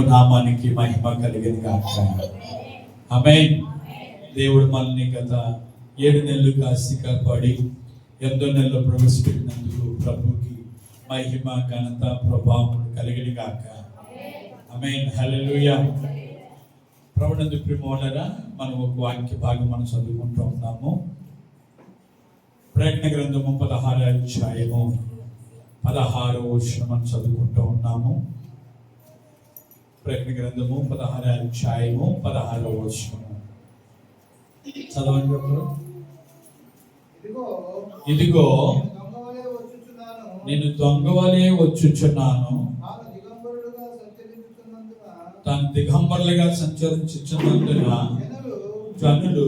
నామానికి మహిమ కలిగింది కాక ఆమె దేవుడు మనల్ని గత ఏడు నెలలు కాసి కాపాడి ఎంతో నెలలు ప్రవేశపెట్టినందుకు ప్రభుకి మహిమ ఘనత ప్రభావం కలిగిన కాక ఆమె హల్లెలూయా. ప్రభునందు ప్రిమోలరా మనం ఒక వాక్య భాగం మనం చదువుకుంటూ ఉన్నాము. ప్రయత్న గ్రంథము పదహారు అధ్యాయము పదహారో వర్షం మనం చదువుకుంటూ ఉన్నాము. ప్రకటన గ్రంథము పదహారు అధ్యాయము పదహారో వచనము చదవండి ఒకరు ఇదిగో. నేను దొంగవలే వచ్చుచున్నాను తాను దిగంబరులుగా సంచరించుచున్నందున జనులు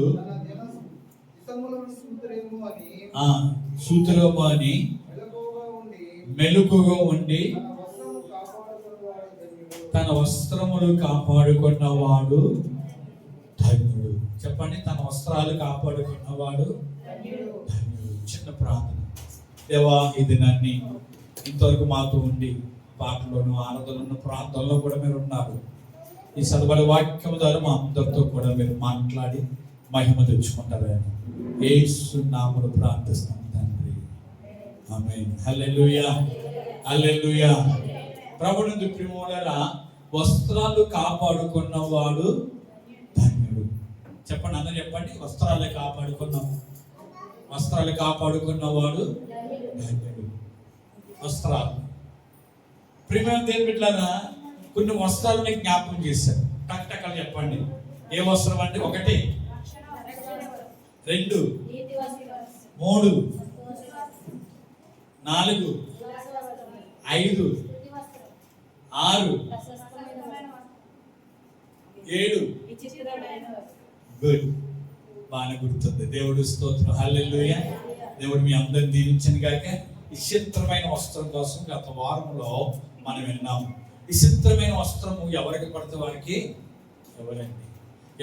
చూతురేమో అని మెలుకుగా ఉండి తన కాపాడుకున్నవాడు వస్త్రములు కాపాడుకున్నవాడు ధన్యుడు. చెప్పండి తన వస్త్రాలు కాపాడుకున్నవాడు ధన్యుడు. చిన్న ప్రార్థన. దేవా ఇది నన్ను ఇంతవరకు మాతో ఉండి పాటలోను ఆరాధనలోను ప్రాంతంలో కూడా మీరు ఉన్నారు. ఈ చదవల వాక్యం ద్వారా మా అందరితో కూడా మీరు మాట్లాడి మహిమ తెచ్చుకుంటారని ఏసు నామను ప్రార్థిస్తాం తండ్రి. ఆమె హల్లెలూయా. హల్లెలూయా. ప్రభుని ప్రిమోలరా వస్త్రాలు కాపాడుకున్నవాడు ధన్యుడు. చెప్పండి అందరూ చెప్పండి వస్త్రాలు కాపాడుకున్నాం వస్త్రాలు కాపాడుకున్నవాడు ధన్యుడు. వస్త్రాలు. ప్రిమియం దేని బిడ్డలారా కొన్ని వస్త్రాలని జ్ఞాపకం చేశారు. టక్టకలు చెప్పండి. ఏ వస్త్రం అంటే ఒకటి రెండు మూడు నాలుగు ఐదు ఆరు. ఏడు. గుడ్. బాగానే గుర్తుంది. దేవుడు స్తోత్రం. హల్లెలూయా. దేవుడు మీ అందరిని దీవించను కాక విచిత్రమైన వస్త్రం కోసం గత వారంలో మనం విన్నాము విచిత్రమైన వస్త్రము ఎవరికి పడితే వారికి ఎవరండి?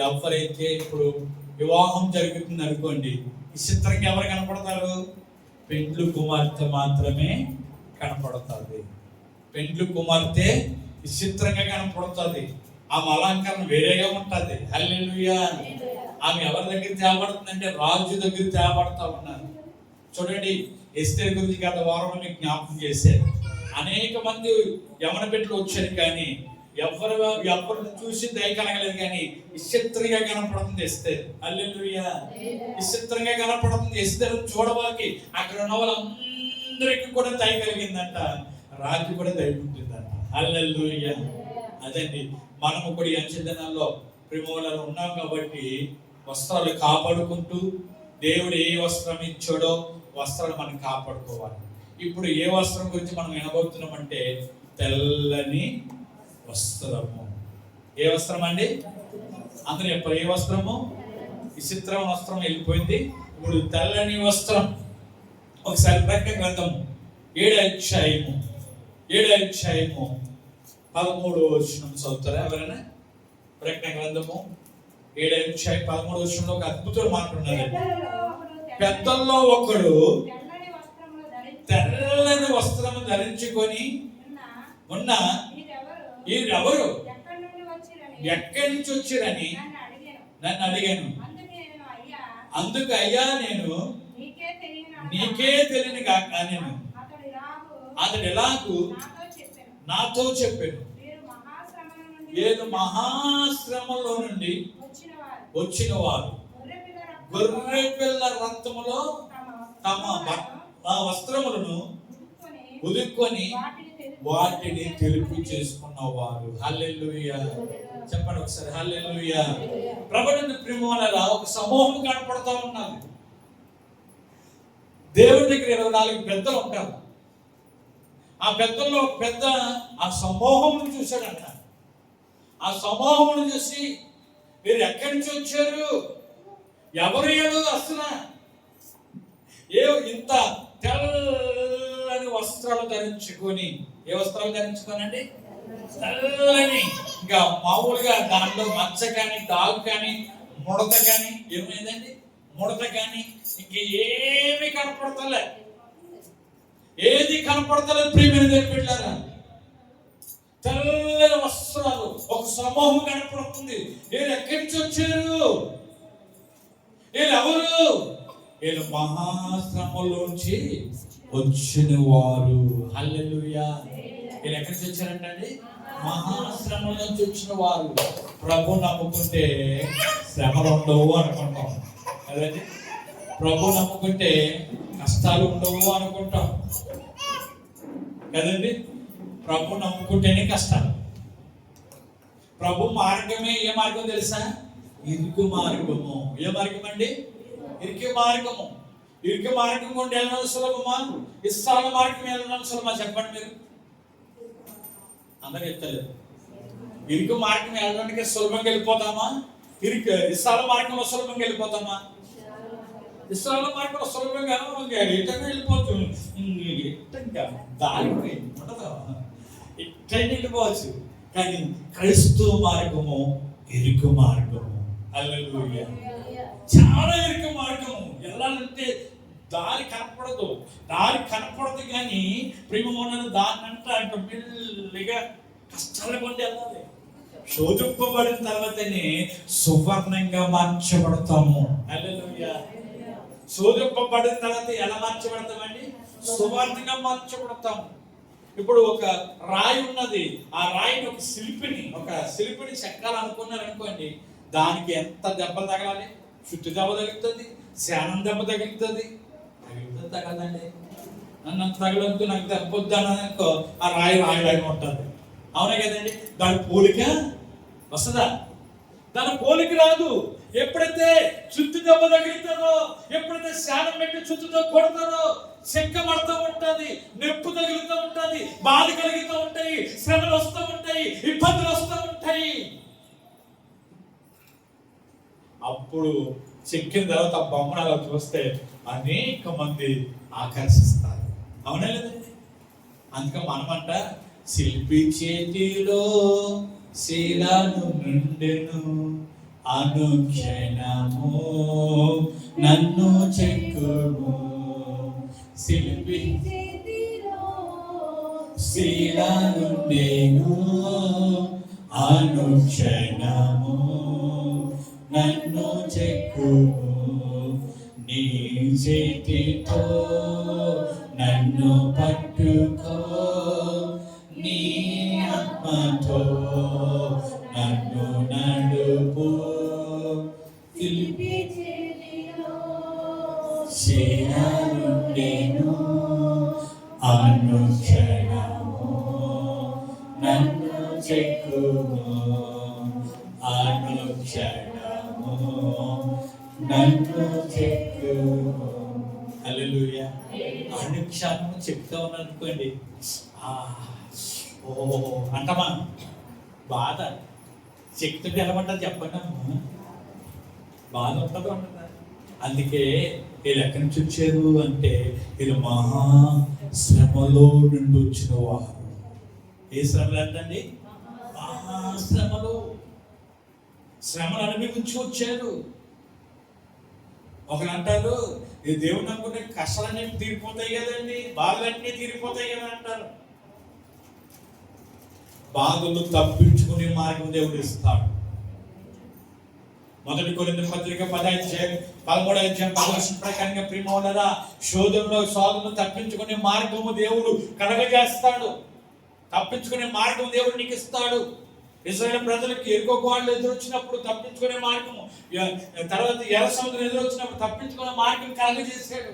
ఎవరైతే ఇప్పుడు వివాహం జరుగుతుంది అనుకోండి విచిత్రంగా ఎవరు కనపడతారు? పెండ్లు కుమార్తె మాత్రమే కనపడుతుంది. పెండ్లు కుమార్తె విచిత్రంగా కనపడుతుంది. ఆమె అలంకరణ వేరేగా ఉంటుంది. హల్లెలూయా ఆమె ఎవరి దగ్గర తేబడుతుందంటే రాజు దగ్గర తేబడతా ఉన్నారు. చూడండి ఎస్తే గురించి గత వారంలో మీకు జ్ఞాపకం చేశారు. అనేక మంది యమన పెట్లు వచ్చారు కానీ ఎవరు ఎవరిని చూసి దయ కలగలేదు కానీ విచిత్రంగా కనపడుతుంది ఎస్తేర్. హల్లెలూయా. విచిత్రంగా కనపడుతుంది. ఇస్తే చూడవాకి అక్కడ ఉన్న వాళ్ళందరికీ కూడా దయ కలిగిందంట. రాత్రి కూడా దయ ఉంటుందంట అదండి. మనము కూడా ఈ అంచెదనాల్లో ప్రేమలలో ఉన్నాం కాబట్టి వస్త్రాలు కాపాడుకుంటూ దేవుడు ఏ వస్త్రం ఇచ్చాడో వస్త్రాలు మనం కాపాడుకోవాలి. ఇప్పుడు ఏ వస్త్రం గురించి మనం వినబోతున్నామంటే తెల్లని వస్త్రము. ఏ వస్త్రం అండి? అందరూ చెప్పారు ఏ వస్త్రము? విచిత్రం వస్త్రం వెళ్ళిపోయింది. ఇప్పుడు తెల్లని వస్త్రం. ఒకసారి ప్రక్క గ్రంథం ఏడు అధ్యాయము. ఏడు అధ్యాయము పదమూడు వచనం చదువుతారా ఎవరైనా? ప్రకటన గ్రంథము ఏడు అధ్యాయం పదమూడు వచనంలో ఒక అద్భుతం మాట్లాడున్నారు పెద్దల్లో ఒకడు తెల్లని వస్త్రము ధరించుకొని ఉన్న వీరెవరు ఎక్కడి నుంచి వచ్చిరని నన్ను అడిగాను. అందుకు అయ్యా నేను నీకే తెలియని కాక నేను అతడు ఎలాగూ నాతో చెప్పాను. ఏదో మహాశ్రమలో నుండి వచ్చిన వారు గొర్రె పిల్ల రక్తములో తమ వస్త్రములను ఉదుక్కొని వాటిని తెలుపు చేసుకున్న వారు హల్లెలూయా. చెప్పండి ఒకసారి హల్లెలూయా. ప్రభుత్వ ప్రిమోలరా ఒక సమూహం కనపడతా ఉన్నది. దేవుడి దగ్గర ఇరవై నాలుగు పెద్దలు ఉంటారు. ఆ పెద్దల్లో పెద్ద ఆ సమూహమును చూశాడంట. ఆ సమూహమును చూసి మీరు ఎక్కడి నుంచి వచ్చారు? ఎవరు ఏదో వస్తున్నా ఏ ఇంత తెల్లని వస్త్రాలు ధరించుకొని ఏ వస్త్రాలు ధరించుకోనండి? తెల్లని. ఇంకా మామూలుగా దాంట్లో మచ్చ కానీ దాగు కానీ ముడత కానీ ఏమైందండి ముడత కానీ ఇంక ఏమి కనపడతలే. ఏది కనపడతలేదు ప్రియమైన దేవుని తెల్లని వస్త్రాలు. సమూహం కనపడుతుంది. వీళ్ళు ఎక్కడి నుంచి వచ్చారు? వీళ్ళు ఎవరు వీళ్ళు మహాశ్రమంలోంచి వచ్చిన వారు హల్లెలూయా. వీళ్ళు ఎక్కడి నుంచి వచ్చారంటండి మహాశ్రమం నుంచి వచ్చిన వారు ప్రభు నమ్ముకుంటే శ్రమలు ఉండవు అనుకుంటాం ప్రభు నమ్ముకుంటే కష్టాలు ఉండవు అనుకుంటాం. కదండి? ప్రభు నమ్ముకుంటేనే కష్టాలు. ప్రభు మార్గమే ఏ మార్గం తెలుసా? ఇరుకు మార్గము. ఏ మార్గం అండి? ఇరుకు మార్గము. ఇరుకు మార్గం గుండా వెళ్ళడం సులభమా? ఇస్తాల మార్గం వెళ్ళడం సులభమా? చెప్పండి మీరు. అందరూ చెప్తలేదు. ఇరుకు మార్గం వెళ్ళడానికి సులభంగా వెళ్ళిపోతామా? ఇరుకు ఇస్తాల మార్గంలో సులభంగా వెళ్ళిపోతామా? ఇస్రాయల్ మార్గంలో సులభంగా ఎటైనా వెళ్ళిపోతుంది ఎట్టంగా దారి ఉండదు ఎట్టైనా వెళ్ళిపోవచ్చు. కానీ క్రైస్తవ మార్గము ఇరుకు మార్గము. అల్లెలూయా చాలా ఇరుకు మార్గము. వెళ్ళాలంటే దారి కనపడదు. దారి కనపడదు కానీ ప్రేమ ఉన్నది దాన్ని అంటే అంటే మెల్లిగా కష్టాల కొండి వెళ్ళాలి. శోధింపబడిన తర్వాతనే సువర్ణంగా మార్చబడతాము. హల్లెలూయా. శోధింపబడిన తర్వాత ఎలా మార్చబడతామండి? సువార్తగా మార్చబడతాము. ఇప్పుడు ఒక రాయి ఉన్నది. ఆ రాయిని ఒక శిల్పిని ఒక శిల్పిని చెక్కాలనుకున్నారనుకోండి దానికి ఎంత దెబ్బ తగలాలి? చుట్టు దెబ్బ తగులుతుంది శానం దెబ్బ తగులుతుంది. తగులుతుంది తగలండి నన్ను తగలంతో నాకు దెబ్బ వద్దు అనుకో ఆ రాయి రాయి రాయి ఉంటుంది. అవునా కదండి? దాని పోలిక వస్తుందా? దాని పోలిక రాదు. ఎప్పుడైతే చుట్టు దెబ్బ తగులుతుందో ఎప్పుడైతే శానం పెట్టి చుట్టుతో కొడతారో చెక్క పడుతూ ఉంటుంది నొప్పు తగులుతూ ఉంటుంది బాధ కలుగుతూ ఉంటాయి శ్రమలు వస్తూ ఉంటాయి ఇబ్బందులు వస్తూ ఉంటాయి. అప్పుడు చెక్కిన తర్వాత ఆ బొమ్మను అలా చూస్తే అనేక మంది ఆకర్షిస్తారు. అవునా లేదండి? అందుకే మనమంట శిల్పి చేతిలో శీలాను నుండెను అనుక్షణము నన్ను చెక్కుము. శిల్పి శీలాను నేను అనుక్షణము నన్ను చెక్కుము. నీ చేతితో నన్ను పట్టుకో. నీ ఆత్మతో నన్ను నడుపు. శిలానుండెను అనుక్షణము నన్ను చెక్కుము అనుక్షణము నన్ను చెక్కుము. హల్లెలూయా. అనుక్షణము చెప్తా ఉన్నాను అనుకోండి. ఓ అంటమా? బాధ. చెప్తుంటే ఎలా పడ్డది చెప్పండి బాధ ఉంటుందో ఉంటుందా? అందుకే వీళ్ళు ఎక్కడి నుంచి వచ్చారు అంటే వీళ్ళు మహా శ్రమలో నుండి వచ్చిన వారు. ఏ శ్రమలు ఏంటండి మహా శ్రమలు. శ్రమలు అనుభవించి వచ్చారు. ఒకరు అంటారు ఈ దేవుడు అనుకుంటే కష్టాలన్నీ తీరిపోతాయి కదండి బాధలన్నీ తీరిపోతాయి కదా అంటారు. బాధలు తప్పించుకునే మార్గం దేవుడు ఇస్తాడు. మొదటి కొరింత పత్రిక పదాధ్యాయం పదమూడు అధ్యాయం ప్రకారంగా ప్రేమ వలన శోధనలో శోధను తప్పించుకునే మార్గము దేవుడు కడగజేస్తాడు తప్పించుకునే మార్గం దేవుడు నీకు ఇస్తాడు. ఇస్రాయల్ ప్రజలకు ఎరుకో వాళ్ళు ఎదురొచ్చినప్పుడు తప్పించుకునే మార్గము తర్వాత ఎర్ర సముద్రం ఎదురొచ్చినప్పుడు తప్పించుకునే మార్గం కలగజేశాడు.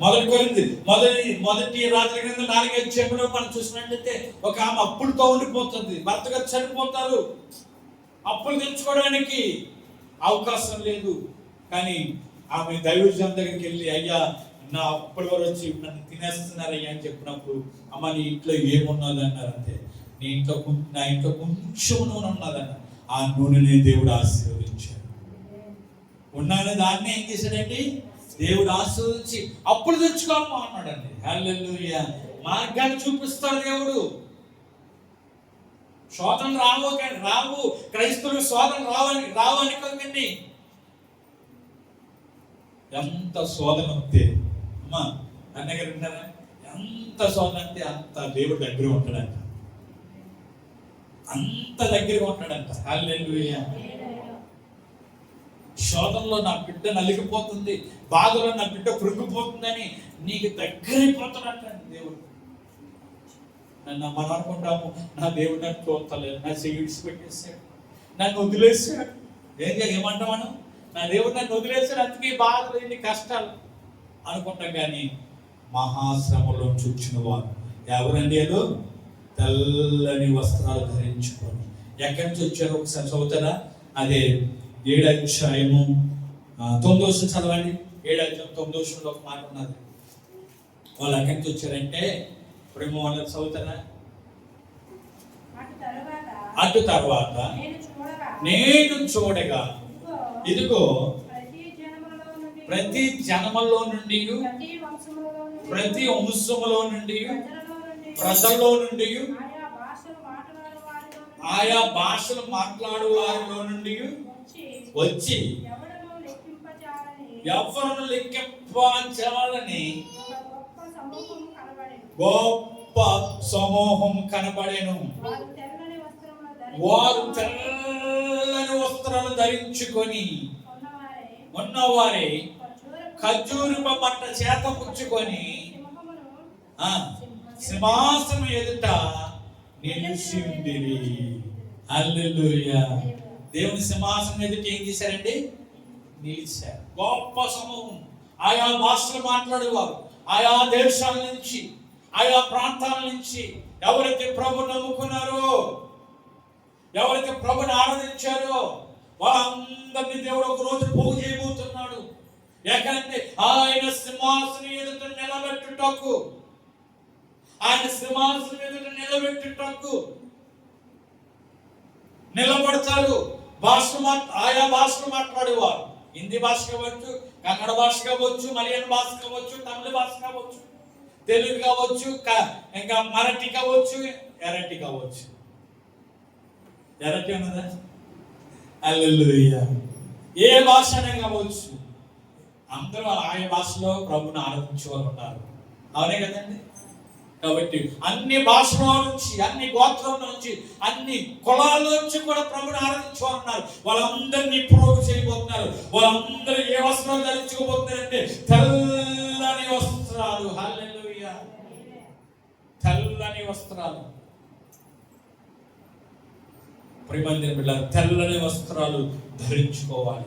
మొదటి కొరింది మొదటి మొదటి రాత్రి క్రింద నాలుగైదు అధ్యాయంలో మనం చూసినట్లయితే ఒక ఆమె అప్పులతో ఉండిపోతుంది. భర్త గారు చనిపోతారు. అప్పులు తెచ్చుకోవడానికి అవకాశం లేదు. కానీ ఆమె దైవజనం దగ్గరికి వెళ్ళి అయ్యా నా అప్పటి వరకు వచ్చి నన్ను తినేస్తున్నారు అయ్యా అని చెప్పినప్పుడు అమ్మ నీ ఇంట్లో ఏమున్నది? అన్నారు అంతే నీ ఇంట్లో నా ఇంట్లో కొంచెం నూనె ఉన్నదన్న ఆ నూనెని దేవుడు ఆశీర్వదించాడు. ఉన్నాను దాన్నే ఏం చేశాడండి? దేవుడు ఆస్వాదించి అప్పుడు తెచ్చుకోమ్మా అన్నాడండి. హల్లెలూయా. మార్గాన్ని చూపిస్తాడు దేవుడు. శోధన రావు కానీ రావు. క్రైస్తవులు శోధన రావని రావు అనుకోకండి ఎంత శోధన ఉంటే. అమ్మా అన్నగారు ఉంటారా ఎంత శోధన అంటే అంత దేవుడు దగ్గర ఉంటాడంట. అంత దగ్గరగా ఉంటాడంట. హల్లెలూయా. శోధనలో నా బిడ్డ నలిగిపోతుంది బాధలో నా బిడ్డ కృంగిపోతుందని నీకు దగ్గరైపోతున్నట్టు దేవుడు. నన్ను మనం అనుకుంటాము నా దేవుడు నన్ను చూస్తలేదు నా చెయ్యి పెట్టేశాడు. నన్ను వదిలేశాడు. ఏం ఏమంటాం మనం నా దేవుడు నన్ను వదిలేశాడు. అందుకే బాధలు ఇన్ని కష్టాలు. అనుకుంటాం కానీ మహాశ్రమలో చూచిన వారు ఎవరండి ఏదో తెల్లని వస్త్రాలు ధరించుకొని. ఎక్కడి నుంచి వచ్చారో? ఒకసారి చదువుతారా? అదే ఏడు అధ్యాయము తొమ్మిదో వచ్చిన చదవండి. ఏడు అధ్యాయం తొమ్మిదో వచ్చినలో ఒక మాట ఉన్నది. వాళ్ళు ఎక్కడి నుంచి వచ్చారంటే ప్రేమ వాళ్ళకి చదువుతారా అటు తరువాత నేను చూడగా ఇదిగో ప్రతి జనములలో నుండి ప్రతి జనములో నుండి ప్రతి వంశములో నుండి ప్రజల్లో నుండి ఆయా భాషలు మాట్లాడే వారిలో నుండి వచ్చి ఎవరిని లెక్కించాలని గొప్ప సమూహం కనబడేను. వారు తెల్లని వస్త్రాలు ధరించుకొని ఉన్నవారే ఖర్జూరపు పట్ట చేత పుచ్చుకొని సింహాసనం ఎదుట నిలిచి ఉండిరి. హల్లెలూయా. దేవుని సింహాసనం ఎదుట ఏం చేశారండి? నిలిచారు. గొప్ప సమూహం. ఆయా భాషలు మాట్లాడేవారు. ఆయా దేశాల నుంచి ఆయా ప్రాంతాల నుంచి ఎవరైతే ప్రభు నమ్ముకున్నారో ఎవరైతే ప్రభుని ఆరాధించారో వాళ్ళందరినీ దేవుడు ఒక రోజు పోగు చేయబోతున్నాడు. ఎక్కడంటే ఆయన సింహాసనం ఎదుట నిలబెట్టుటకు. ఆయన సింహాసనం ఎదుట నిలబెట్టుటకు. నిలబడతారు. భాష ఆయా భాషలు మాట్లాడేవారు. హిందీ భాష కావచ్చు కన్నడ భాష కావచ్చు మలయాళం భాష కావచ్చు తమిళ భాష కావచ్చు తెలుగు కావచ్చు ఇంకా మరటి కావచ్చు ఎరటి కావచ్చు. ఎరటి ఉన్నదా? ఏ భాష కావచ్చు. అందరూ ఆయా భాషలో ప్రభుని ఆరాధించే వాళ్ళు ఉన్నారు అవునే కదండి? కాబట్టి అన్ని భాషల నుంచి అన్ని గోత్రం నుంచి అన్ని కులాల నుంచి కూడా ప్రభుని ఆరాధించేవారు వాళ్ళందరినీ ప్రోగు చేయబోతున్నారు. వాళ్ళందరూ ఏ వస్త్రాలు ధరించుకోబోతున్నారంటే తెల్లని వస్త్రాలు. హల్లెలూయా. తెల్లని వస్త్రాలు. ప్రిమందిన బిడ్డ తెల్లని వస్త్రాలు ధరించుకోవాలి.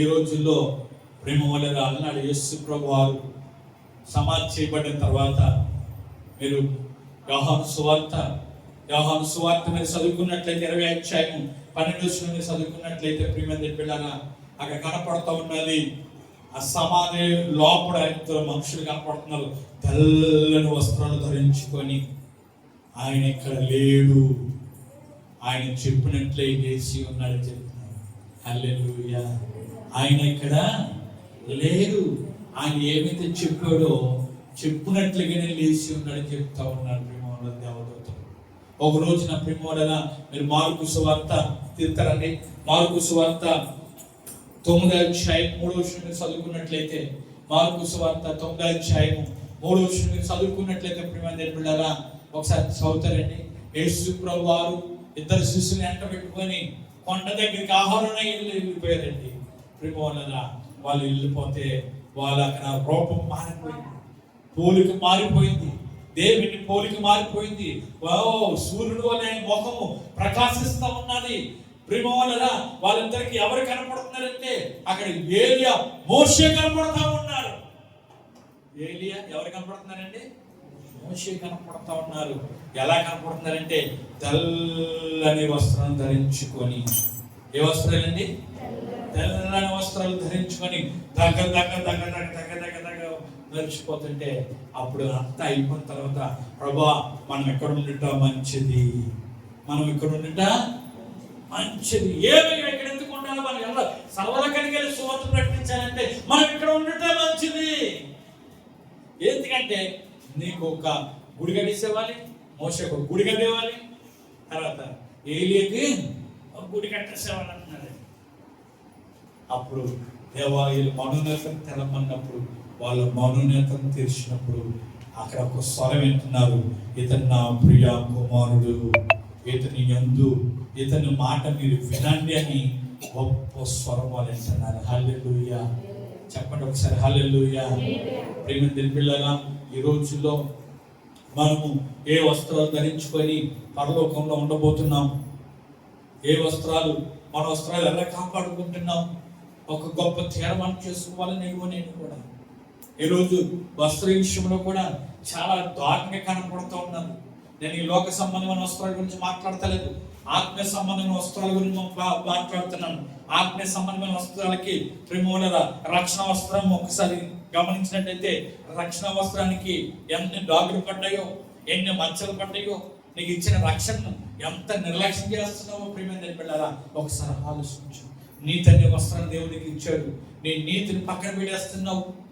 ఈ రోజుల్లో ప్రేమ వల్ల అన్నాడు యేసు ప్రభు వారు సమాధి చేయబడిన తర్వాత మీరు యోహాను సువార్త యోహాను సువార్త మీరు చదువుకున్నట్లయితే ఇరవై అధ్యాయం పన్నెండు మీరు చదువుకున్నట్లయితే ప్రియమంది పిల్లగా అక్కడ కనపడుతూ ఉన్నది ఆ సమాధి లోపల ఇద్దరు మనుషులు కనపడుతున్నారు. తెల్లని వస్త్రాలు ధరించుకొని ఆయన ఇక్కడ లేడు. ఆయన చెప్పినట్లే వేసి ఉన్నాడు చెప్తున్నారు. హల్లెలూయా. ఆయన ఇక్కడ లేడు. ఆయన ఏమైతే చెప్పాడో చెప్పినట్లుగానే లేచి ఉన్నాడని చెప్తా ఉన్నారు ప్రేమ దేవదూతలు. ఒక రోజు నా ప్రేమ మీరు మార్కు సువార్త తీర్థరండి మార్కు సువార్త తొమ్మిది అధ్యాయం మూడో విషయం చదువుకున్నట్లయితే మార్కు సువార్త తొమ్మిది అధ్యాయం మూడో విషయం చదువుకున్నట్లయితే ప్రేమ బిళ్ళారా ఒకసారి చదువుతారండి. యేసు ప్రభు వారు ఇద్దరు శిష్యుని ఎంట పెట్టుకొని కొండ దగ్గరికి ఆహారం వెళ్ళిపోయారండి. ప్రేమోళ్ళరా వాళ్ళు వెళ్ళిపోతే వాళ్ళ అక్కడ రూపం మారిపోయింది. పోలిక మారిపోయింది. దేవుని పోలిక మారిపోయింది. ఓ సూర్యుడు అనే ముఖము ప్రకాశిస్తూ ఉన్నది. ప్రేమ వలన వాళ్ళిద్దరికి ఎవరు కనపడుతున్నారంటే అక్కడ ఏలియా మోషే కనపడతా ఉన్నారు. ఏలియా ఎవరు కనపడుతున్నారండి? మోషే కనపడతా ఉన్నారు. ఎలా కనపడుతున్నారంటే తెల్లని వస్త్రం ధరించుకొని. ఏ వస్త్రాలండి? తెల్లని వస్త్రాలు ధరించుకొని. దగ్గర దగ్గర దగ్గర దగ్గర దగ్గర దగ్గర నడిచిపోతుంటే అప్పుడు అంతా అయిపోయిన తర్వాత ప్రభా మనం ఎక్కడ ఉండుట మంచిది? మనం ఇక్కడ ఉండుట మంచిది. ఏమి ఎక్కడ? ఎందుకు ఉండాలి? మనం ఎలా సర్వలకడికి వెళ్ళి సువార్త ప్రకటించాలంటే మనం ఇక్కడ ఉండుట మంచిది? ఎందుకంటే నీకు ఒక గుడి కట్టేసేవాలి మోసకు గుడి కట్టేవాలి. తర్వాత ఏలియకి ఒక గుడి కట్టేసేవాలి అంటున్నారు అప్పుడు దేవాయులు మనోనేతం తెలమన్నప్పుడు వాళ్ళ మనోనేతం తెరిచినప్పుడు అక్కడ ఒక స్వరం వింటున్నారు. ఇతను నా ప్రియ కుమారుడు. ఇతని ఎందు ఇతని మాట మీరు వినండి అని గొప్ప స్వరం వాళ్ళు వింటున్నారు. హల్లెలూయా. చెప్పండి ఒకసారి. హల్లెలూయా. ప్రేమ పిల్లగా ఈ రోజుల్లో మనము ఏ వస్త్రాలు ధరించుకొని పరలోకంలో ఉండబోతున్నాం? ఏ వస్త్రాలు మన వస్త్రాలు ఎలా కాపాడుకుంటున్నాం? ఒక గొప్ప తీర్మానం చేసుకోవాలని నేను కూడా ఈరోజు వస్త్ర విషయంలో కూడా చాలా దారుణంగా కనపడుతూ ఉన్నాను నేను ఈ లోక సంబంధమైన వస్త్రాల గురించి మాట్లాడతలేదు. ఆత్మీయ సంబంధమైన వస్త్రాల గురించి మాట్లాడుతున్నాను. ఆత్మ సంబంధమైన వస్త్రాలకి ప్రేమోలర రక్షణ వస్త్రం ఒకసారి గమనించినట్టయితే రక్షణ వస్త్రానికి ఎన్ని డాగులు పడ్డాయో ఎన్ని మచ్చలు పడ్డాయో నీకు ఇచ్చిన రక్షణను ఎంత నిర్లక్ష్యం చేస్తున్నావో ప్రేమ పిల్లరా ఒకసారి ఆలోచించు. నీతి అనే వస్త్రాన్ని దేవుడికి ఇచ్చాడు. నీ నీతిని పక్కన పెడేస్తున్నావు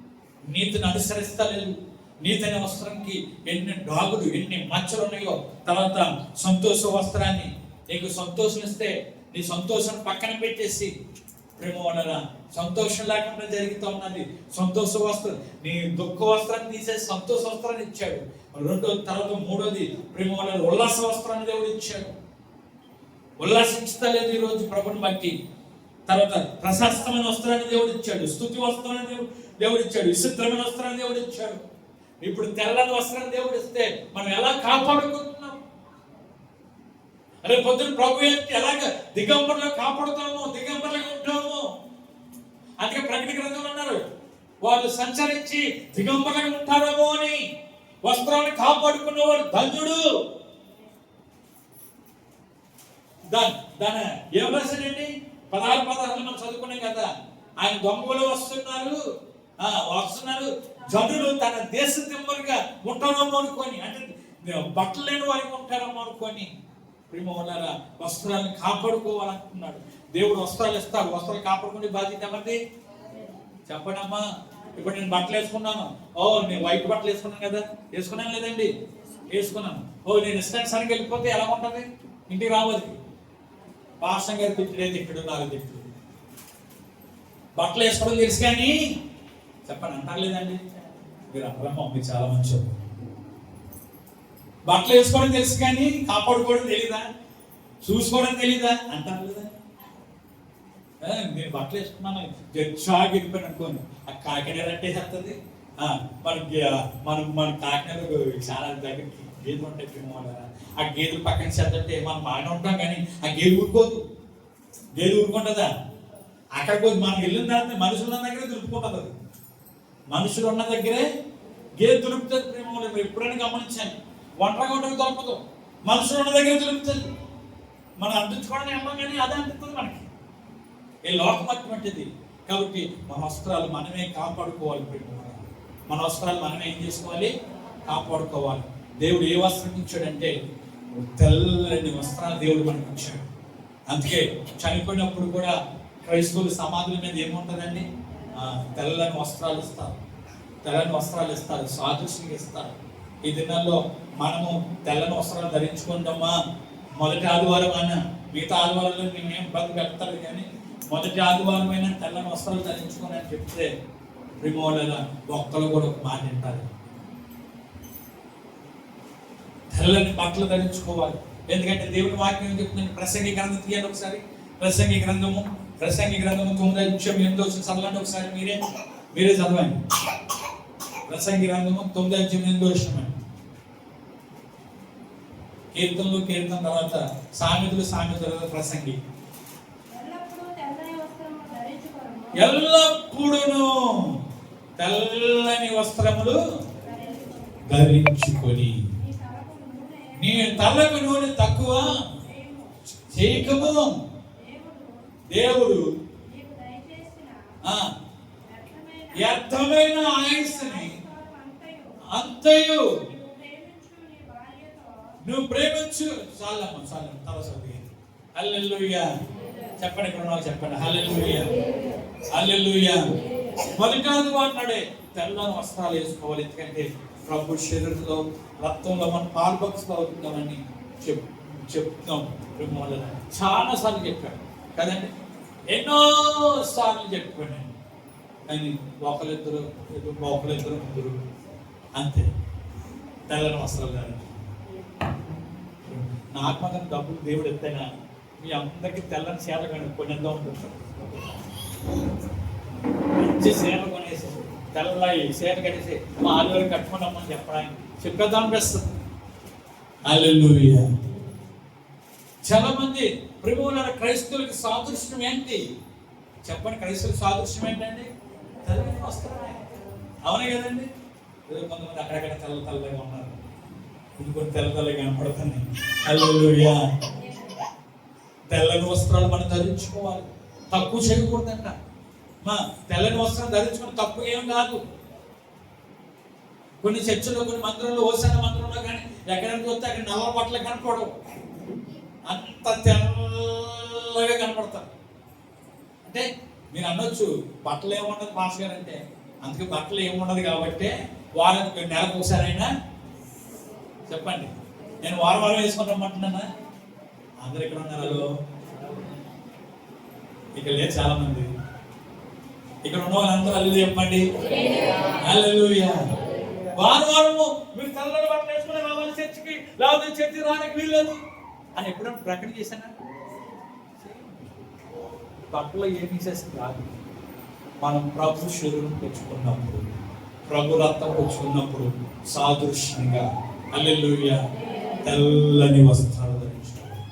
నీతిని అనుసరిస్తలేదు. నీతి వస్త్రంకి ఎన్ని డాగులు ఎన్ని మచ్చలు ఉన్నాయో తర్వాత సంతోష వస్త్రాన్ని నీకు సంతోషం ఇస్తే నీ సంతోషం పక్కన పెట్టేసి ప్రేమ వలన సంతోషం లేకుండా జరుగుతూ ఉన్నది. సంతోష వస్త్రం నీ దుఃఖ వస్త్రాన్ని తీసేసి సంతోష వస్త్రాన్ని ఇచ్చాడు. రెండో తర్వాత మూడోది ప్రేమ వలన ఉల్లాస వస్త్రాన్ని దేవుడు ఇచ్చాడు. ఉల్లాసించలేదు ఈరోజు ప్రభుని బట్టి. తర్వాత ప్రశాస్తమైన వస్త్రాన్ని దేవుడు ఇచ్చాడు స్థుతి వస్త్రాన్ని దేవుడు దేవుడు ఇచ్చాడు విశుద్ధమైన వస్త్రాన్ని దేవుడు ఇచ్చాడు. ఇప్పుడు తెల్లని వస్త్రాన్ని దేవుడు ఇస్తే మనం ఎలా కాపాడుకుంటున్నాం? రేపు పొద్దున ప్రభు ఏంటి ఎలాగ దిగంబరులో కాపాడుతామో దిగంబరులుగా ఉంటామో? అందుకే ప్రకటి గ్రంథం అన్నారు వాళ్ళు సంచరించి దిగంబరులుగా ఉంటారేమో అని. వస్త్రాన్ని కాపాడుకున్నవాడు ధన్యుడు. దాని దాని ఏం రాశాడండి? పదహారు పదహారు మనం చదువుకున్నాం కదా ఆయన దొంగలు వస్తున్నారు వస్తున్నారు. జనులు తన దేశ దిమ్మలుగా ఉంటారేమో అనుకొని అంటే బట్టలు లేని వారికి ఉంటారేమో అనుకొని ప్రేమ ఉన్నారా వస్త్రాలను కాపాడుకోవాలనుకున్నాడు. దేవుడు వస్త్రాలు ఇస్తాడు వస్త్రాలు కాపాడుకునే బాధ్యత ఎవరిది? చెప్పడమ్మా. ఇప్పుడు నేను బట్టలు వేసుకున్నాను. ఓ నేను వైట్ బట్టలు వేసుకున్నాను కదా. వేసుకున్నాను లేదండి? వేసుకున్నాను. ఓ నేను ఇస్తాను ఇష్టానుసారికి వెళ్ళిపోతే ఎలా ఉంటుంది? ఇంటికి రావద్దు. భాషం గారు తిట్టుడే తిట్టుడు నాకు తిట్టుడు. బట్టలు వేసుకోవడం తెలుసు కానీ చెప్పండి అంటారు లేదండి మీరు అమ్మమ్మ మీరు చాలా మంచి బట్టలు వేసుకోవడం తెలుసు కానీ కాపాడుకోవడం తెలీదా? చూసుకోవడం తెలీదా? అంటారు లేదా నేను బట్టలు వేసుకున్నాను. షాక్ వెళ్ళిపోయాను అనుకోండి. ఆ కాకినాడ అంటే చెప్తుంది. మనకి మనం మన కాకినాడ చాలా దగ్గర గేదెలు ఉంటాయి ఆ గేదెలు పక్కన చేద్దంటే మనం బాగానే ఉంటాం కానీ ఆ గేదె ఊరుకోదు. గేదె ఊరుకుంటుందా? అక్కడికి పోయి మనం వెళ్ళిన తర్వాత మనుషులు ఉన్న దగ్గరే దులుపుకుంటుంది అది. మనుషులు ఉన్న దగ్గరే గేదె దులుపుతుంది. ప్రేమ మీరు ఎప్పుడైనా గమనించాను. ఒంటరిగా ఒంటరి దొరకదు మనుషులు ఉన్న దగ్గర దులుపుతుంది. మనం అందించుకోవడానికి వెళ్ళాం కానీ అదే అందుతుంది మనకి. ఈ లోకం అటువంటిది కాబట్టి మన వస్త్రాలు మనమే కాపాడుకోవాలి ప్రియమైన మన. వస్త్రాలు మనమే ఏం చేసుకోవాలి? కాపాడుకోవాలి. దేవుడు ఏ వస్త్రం ఇచ్చాడంటే తెల్లని వస్త్రాలు దేవుడు మనకు ఇచ్చాడు. అందుకే చనిపోయినప్పుడు కూడా క్రైస్తవులు సమాధుల మీద ఏముంటుందండి? తెల్లని వస్త్రాలు ఇస్తారు. తెల్లని వస్త్రాలు ఇస్తారు. సాదృశ్యంగా ఇస్తారు. ఈ దినాల్లో మనము తెల్లని వస్త్రాలు ధరించుకుంటామా? మొదటి ఆదివారం అన్న మిగతా ఆదివారంలో మేమేం ఇబ్బంది పెడతారు కానీ మొదటి ఆదివారం అయినా తెల్లని వస్త్రాలు ధరించుకొని అని చెప్తే ప్రిమోల ఒక్కరు కూడా ఒక మాట తెల్లని బట్టలు ధరించుకోవాలి. ఎందుకంటే దేవుని వాక్యం చెప్తుంది ప్రసంగి గ్రంథం తీయండి ఒకసారి. ప్రసంగి గ్రంథము ప్రసంగి గ్రంథము తొమ్మిది నిమిషం ఎనిమిది వచ్చిన చదవండి ఒకసారి మీరే. మీరే చదవండి. ప్రసంగి గ్రంథము తొమ్మిది నిమిషం ఎనిమిది వచ్చిన కీర్తనలు కీర్తన తర్వాత సామెతలు సామెతల తర్వాత ప్రసంగి. ఎల్లప్పుడూ తెల్లని వస్త్రములు. ధరించుకొని. నీ తలకు నూనె తక్కువ చేయకము. దేవుడు ఆ వ్యర్థమైన వ్యర్థమైన ఆయుస్సుని అంతయు. నువ్వు ప్రేమించు. చాలమ్మ చాలమ్మ తల హల్లెలూయా. చెప్పండి ఇక్కడ నాకు చెప్పండి. హల్లెలూయా. హల్లెలూయా. మొదటి అన్నాడే తెల్లని వస్త్రాలు వేసుకోవాలి ఎందుకంటే ప్రభు శరీరంలో రక్తంలో మన పాల్పక్షలో అవుతున్నామని చెప్ చెప్తున్నాం ప్రేమల చాలా సార్లు చెప్పాడు కదండి? ఎన్నో సార్లు చెప్పాను కానీ ఒకరిద్దరు ఒకరిద్దరు ముగ్గురు అంతే. తెల్లని వస్త్రాలు కానీ నాకు మాత్రం డబ్బులు దేవుడు ఎత్తైనా మీ అందరికీ తెల్లని చీర కానీ కొనేద్దాం ఉంటుంది మంచి చీర కొనేసి తెల్లయి చీర కట్టేసి మా ఆలు కట్టుకున్నామని చెప్పడానికి చెప్పేద్దాం అనిపిస్తుంది చాలా మంది ప్రభువుల క్రైస్తవులకి సాదృశ్యం ఏంటి? చెప్పండి క్రైస్తవుల సాదృశ్యం ఏంటండి? తెల్లని వస్త్రమే. అవునే కదండి? కొంతమంది అక్కడక్కడ తెల్ల తెల్లగా ఉన్నారు. కొన్ని కొన్ని తెల్ల తెల్లగా హల్లెలూయా. తెల్లని వస్త్రాలు మనం ధరించుకోవాలి. తక్కువ చేయకూడదంట. తెల్లని వస్త్రం ధరించుకుని తప్పు ఏం కాదు. కొన్ని చర్చలో కొన్ని మందిరంలో ఓసాన మందిరంలో కానీ ఎక్కడికి వస్తే అక్కడ నల్ల బట్టలు కనపడవు. అంత తెల్లగా కనపడతారు. అంటే మీరు అనొచ్చు బట్టలు ఏముండదు మాస్ గారు అంటే. అందుకే బట్టలు ఏముండదు కాబట్టి వారానికి నెలకు ఒకసారైనా చెప్పండి. నేను వారం వారం వేసుకుని రమ్మంటున్నానా? అందరు ఇక్కడ ఉన్నారు? ఇక్కడ లేదు చాలా మంది ఇక్కడ ఉన్న వాళ్ళందరూ అల్లు చెప్పండి. వారు వారం వారము మీరు తల్లని బట్టలు వేసుకుని రావాలి చర్చికి లేకపోతే చర్చి రానికి వీల్లేదు. అని ఎప్పుడైనా ప్రకటన చేశానా బట్టలు ఏమి చేసింది రాదు. మనం ప్రభు శరీరం తెచ్చుకున్నప్పుడు ప్రభు రక్తం తెచ్చుకున్నప్పుడు సాదృశ్యంగా అల్లెలుయ తెల్లని వస్త్రాలు ధరించుకోవాలి.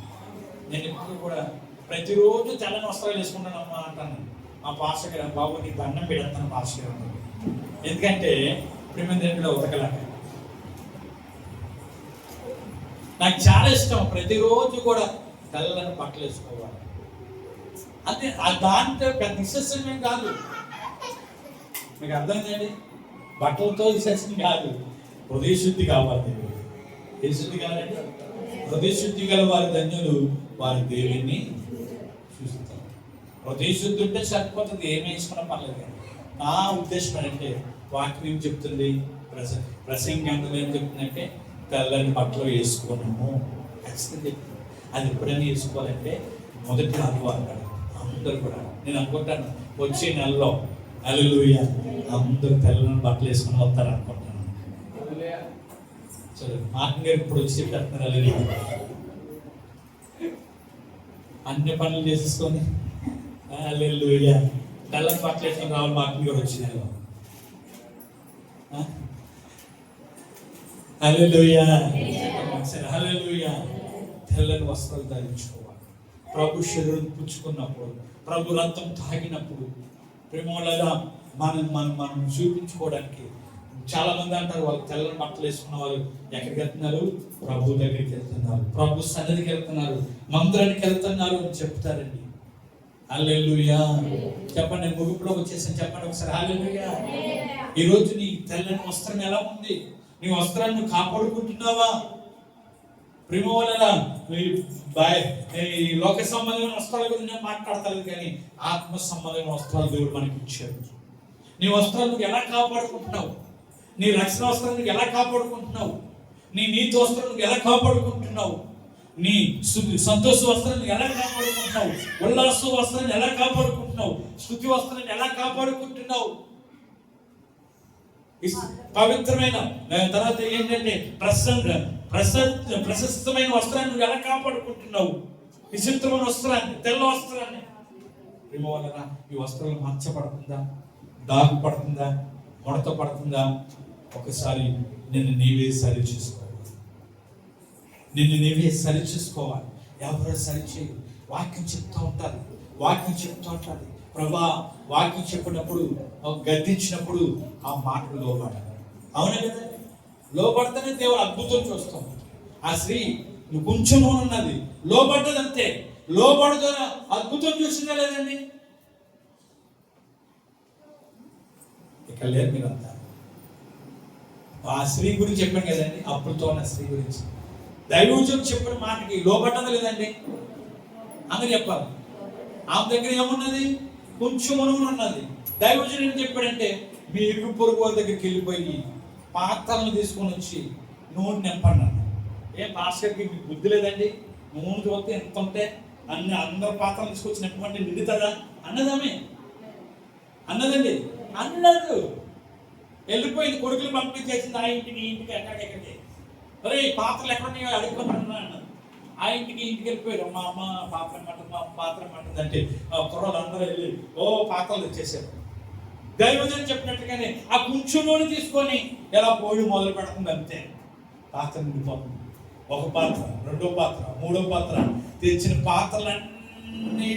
నేను ఎప్పుడు కూడా ప్రతిరోజు తెల్లని వస్త్రాలు వేసుకుంటానమ్మా అంటాను. ఆ పాష గారు బాబు నీ దండం పెడతాను పాష ఎందుకంటే ప్రేమేంద్రుడిలో ఉతకలేక. నాకు చాలా ఇష్టం. ప్రతిరోజు కూడా తెల్లని బట్టలు వేసుకోవాలి అంటే ఆ దాంట్లో పెద్ద విశేషం ఏం కాదు. మీకు అర్థమైందండి బట్టలతో విశేషం కాదు. హృదయ శుద్ధి కావాలి ఏ శుద్ధి కావాలంటే? హృదయ శుద్ధి గల వారి ధన్యులు వారి దేవుని హృదయ శుద్ధి ఉంటే సరిపోతుంది ఏమి వేసుకున్న పర్లేదు నా ఉద్దేశం అంటే వాక్యం ఏం చెప్తుంది? ప్రస ప్రసంగంలో ఏం చెప్తుందంటే తెల్లని బట్టలు వేసుకున్నాము ఖచ్చితంగా చెప్తుంది. అది ఎప్పుడైనా వేసుకోవాలంటే మొదటి ఆదివారం నాడు అందరూ కూడా. నేను అనుకుంటాను వచ్చే నెలలో అల్లుయ అందరూ తెల్లని బట్టలు వేసుకుని వస్తారు అనుకుంటాను. సరే మార్tin గారు ఇప్పుడు వచ్చి చెప్పేస్తున్నారు అల్లుయ అన్ని పనులు చేసేసుకొని తెల్ల తెల్లని బట్టలు వేసుకొని రావాలి మా గారు వచ్చి నెలలో హల్లెలూయా. సరే తెల్లని వస్త్రాలు ధరించుకోవాలి. ప్రభు శరీరం పుచ్చుకున్నప్పుడు ప్రభు రక్తం తాగినప్పుడు ప్రేమోళ్ళగా మనం మనం మనం చూపించుకోవడానికి చాలా మంది అంటారు వాళ్ళు తెల్లని బట్టలు వేసుకున్న వాళ్ళు ఎక్కడికి వెళ్తున్నారు? ప్రభు దగ్గరికి వెళ్తున్నారు. ప్రభు సన్నిధికి వెళ్తున్నారు. మందిరానికి వెళ్తున్నారు అని చెప్తారండి. హల్లెలూయా. చెప్పండి ముగింపులో వచ్చేసాను చెప్పండి ఒకసారి హల్లెలూయా. ఈ రోజు నీ తెల్లని వస్త్రం ఎలా ఉంది? నీ వస్త్రాన్ని కాపాడుకుంటున్నావా? ప్రేమ వలన. ఈ లోక సంబంధమైన వస్త్రాల గురించి నేను మాట్లాడతాను కానీ ఆత్మ సంబంధమైన వస్త్రాలు దేవుడు మనకి ఇచ్చాడు నీ వస్త్రాలు నువ్వు ఎలా కాపాడుకుంటున్నావు? నీ రక్షణ వస్త్రాలు నువ్వు ఎలా కాపాడుకుంటున్నావు? నీ నీతి వస్త్రం నువ్వు ఎలా కాపాడుకుంటున్నావు? నీ సు- సంతోష వస్త్రాన్ని ఎలా కాపాడుకుంటున్నావు? ఉల్లాస వస్త్రాన్ని ఎలా కాపాడుకుంటున్నావు? శుద్ధి వస్త్రాన్ని ఎలా కాపాడుకుంటున్నావు? పవిత్రమైన తర్వాత ఏంటంటే ప్రసన్న ప్రశస్త ప్రశస్తమైన వస్త్రాన్ని నువ్వు ఎలా కాపాడుకుంటున్నావు? విచిత్రమైన వస్త్రాన్ని తెల్ల వస్త్రాన్ని. ప్రేమ ఈ వస్త్రాలు మచ్చపడుతుందా దాగు పడుతుందా ముడత పడుతుందా ఒకసారి నిన్ను నీవే సరి చేసుకోవాలి నిన్ను నీవే సరి చేసుకోవాలి ఎవరో సరి చేయు వాక్యం చెప్తూ ఉంటారు. వాక్యం చెప్తూ ఉంటారు. ప్రభా వాక్యం చెప్పినప్పుడు గద్దించినప్పుడు ఆ మాటలు లోపడాలి అవునా కదా? లోపడితేనే దేవుడు అద్భుతం చూస్తాం ఆ స్త్రీ నువ్వు కొంచెం ఉన్నది. లోపడ్డది అంతే లోపడదో అద్భుతం చూసిందా లేదండి? ఇక్కడ లేరు మీరంతా. ఆ స్త్రీ గురించి చెప్పాను కదండి. అప్పుడుతో ఉన్న స్త్రీ గురించి. దైవజం చెప్పిన మాటకి లోబట్టదు లేదండి. అందరు చెప్పాలి. ఆమె దగ్గర ఏమున్నది? కొంచెం అనుగుణ ఉన్నది. దైవజన్ ఏం చెప్పాడంటే మీ ఇరుగు పొరుగు వారి దగ్గరికి వెళ్ళిపోయి పాత్రలను తీసుకొని వచ్చి నూనె నింపండి. ఏ పాస్టర్కి మీకు బుద్ధి లేదండి? నూనె చూస్తే ఎంత ఉంటే అన్ని అందరు పాత్రలు తీసుకొచ్చి నింపమంటే నిండుతుందా? అన్నదామే. అన్నదండి. అన్నాడు వెళ్ళిపోయింది కొడుకులు పంపించేసింది ఆ ఇంటికి ఈ ఇంటికి ఎక్కడికెక్కడికి అరే ఈ పాత్రలు ఎక్కడ ఉన్నాయో అడుగుతున్నాను ఆ ఇంటికి ఇంటికి వెళ్ళిపోయారు మా అమ్మ పాత్ర మటన్ మా పాత్ర మటన్ అంటే ఆ కుర్రలు అందరూ వెళ్ళి ఓ పాత్రలు తెచ్చేసారు దైవజనం చెప్పినట్టుగానే ఆ కుంచులోని తీసుకొని ఎలా పోయి మొదలు పెడుతుంది అంతే. పాత్ర నిండిపోతుంది. ఒక పాత్ర రెండో పాత్ర మూడో పాత్ర తెచ్చిన పాత్రలన్నీ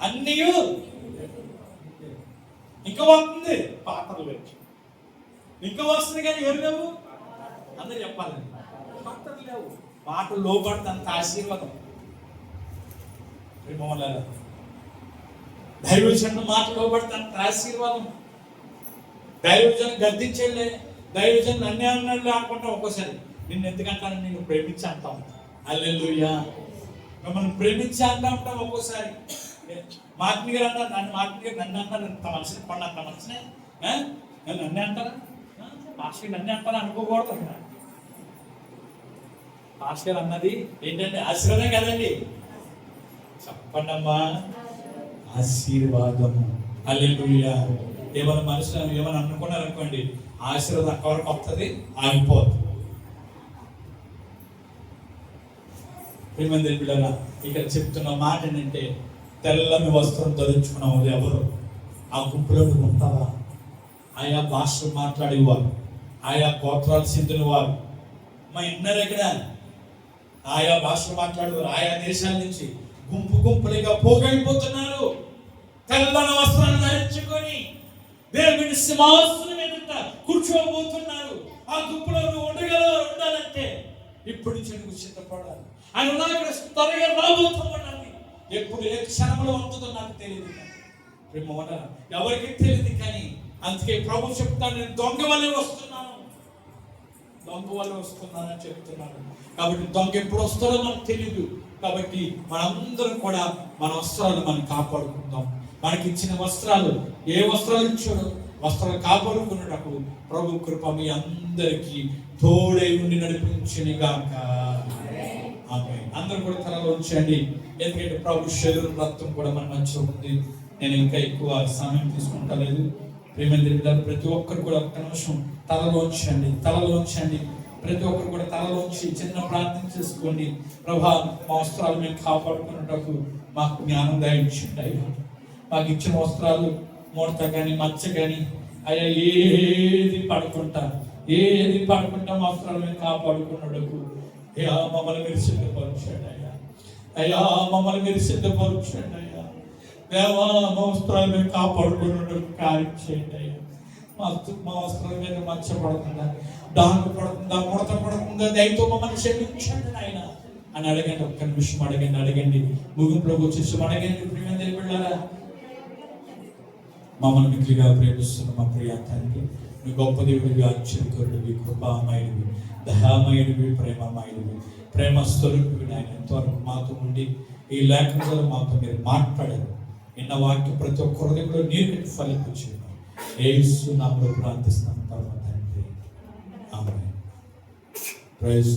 అన్నీ ఇంకా వస్తుంది. పాత్రలు ఇంకా వస్తుంది కానీ ఎవరు లేవు అందరు చెప్పాలి పాత్రలు లేవు. పాటలు లోపడుతుంది అంత ఆశీర్వాదం. ప్రేమవల్లారా. దైవజనం మాట లోపడితే అంత ఆశీర్వాదం. దైవజనం గద్దించేళ్ళే దైవజనం నన్నే అన్నాడు అనుకుంటాం ఒక్కోసారి నిన్ను ఎందుకంటాను నేను ప్రేమించి అంటాం అల్లెలుయ్యా మిమ్మల్ని ప్రేమించి అంటా ఉంటాం ఒక్కోసారి. మార్టిన్ గారు అంటారు నన్ను మార్టిన్ గారు నన్ను అంటారు ఇంత మనసుని పండు అంత మనసునే ఆ? నన్నే అంటారా? గారు నన్నే అంటారా? అనుకోకూడదు అక్కడ మాస్టర్ అన్నది ఏంటంటే ఆశీర్వాదం కదండి. చెప్పండమ్మా. ఆశీర్వాదము. అల్లెలుయ్యా ఏమైనా మనుషులు ఏమైనా అనుకున్నారనుకోండి ఆశీర్వాదం అక్కడ వరకు వస్తుంది ఆగిపోతుంది ప్రేమంది బిడ్డరా ఇక్కడ చెప్తున్న మాట ఏంటంటే తెల్లని వస్త్రం ధరించుకున్న ఎవరు? ఆ గుంపులో నువ్వు ఉంటావా? ఆయా భాషలు మాట్లాడేవారు ఆయా గోత్రాలు చెందిన వారు మా ఇన్నర్ దగ్గర ఆయా భాషలు మాట్లాడేవారు. ఆయా దేశాల నుంచి గుంపు గుంపులుగా పోగైపోతున్నారు తెల్లని వస్త్రాన్ని ధరించుకొని దేవుని సింహాసనం ఎదుట కూర్చోబోతున్నారు. ఆ గుంపులో నువ్వు ఉండగలవు? ఉండాలంటే ఇప్పుడు నుంచి నువ్వు సిద్ధపడాలి. ఆయన నాకు త్వరగా రాబోతున్నాడు ఎప్పుడు ఏ క్షణంలో ఉంటుందో నాకు తెలియదు ప్రేమ ఎవరికి తెలియదు కానీ అందుకే ప్రభు చెప్తాను నేను దొంగ వల్లే వస్తున్నాను దొంగ వల్ల వస్తున్నారని చెప్తున్నారు కాబట్టి దొంగ ఎప్పుడు వస్తారో మనకు తెలియదు కాబట్టి మనందరం కూడా మన వస్త్రాలు మనం కాపాడుకుందాం. మనకి ఇచ్చిన వస్త్రాలు ఏ వస్త్రాలు ఇచ్చాడో వస్త్రాలు కాపాడుకున్నటప్పుడు ప్రభు కృప మీ అందరికీ తోడై ఉండి నడిపించిన గాక ఆమె అందరూ కూడా తనలో ఉంచండి. ఎందుకంటే ప్రభు శరీరం రక్తం కూడా మన మంచిగా ఉంది. నేను ఇంకా ఎక్కువ సమయం తీసుకుంటలేదు. ప్రేమేంద్ర బిడ్డలు ప్రతి ఒక్కరు కూడా ఒక్క నిమిషం తలలో ఉంచండి ప్రతి ఒక్కరు కూడా తలలోంచి చిన్న ప్రార్థన చేసుకోండి. ప్రభా మా వస్త్రాలు మేము కాపాడుకున్నటకు మాకు జ్ఞానం దాయించండి అయ్యా. మాకు ఇచ్చిన వస్త్రాలు ముడత కానీ మచ్చ కానీ అయ్యా ఏది పడుకుంటా ఏది పడుకుంటా మా వస్త్రాలు మేము కాపాడుకున్నటకు అయ్యా మమ్మల్ని మీరు సిద్ధపరచండి అయ్యా. అయ్యా మమ్మల్ని మీరు సిద్ధపరచండి అయ్యా. దేవా మా వస్త్రాలు మేము కాపాడుకున్నట్టు కార్యం చేయండి అయ్యా. మా మా వస్త్రాల మీద మచ్చ పడుతుందా డాంగు పడుతుందా ముడత పడుతుందా దయతో మమ్మల్ని క్షమించండి ఆయన అని అడగండి ఒక్క నిమిషం అడగండి అడగండి. ముగింపులోకి వచ్చేసి అడగండి ప్రియమైన వెళ్ళారా మమ్మల్ని మిగిలిగా ప్రేమిస్తున్న మా ప్రియ తండ్రి మీ గొప్ప దేవుడివి ఆశ్చర్యకరుడివి కృపామయుడివి దయామయుడివి ప్రేమమయుడివి ప్రేమ స్వరూపివి నాయన. ఎంతవరకు మాతో ఉండి ఈ లేఖ ద్వారా మాతో మీరు మాట్లాడారు. నిన్న వాక్యం ప్రతి ఒక్క హృదయంలో నీరు కట్టి ఫలించారు ఏ నామలో ప్రార్థిస్తున్నాం పరమ తండ్రి ఆమె ప్రైజ్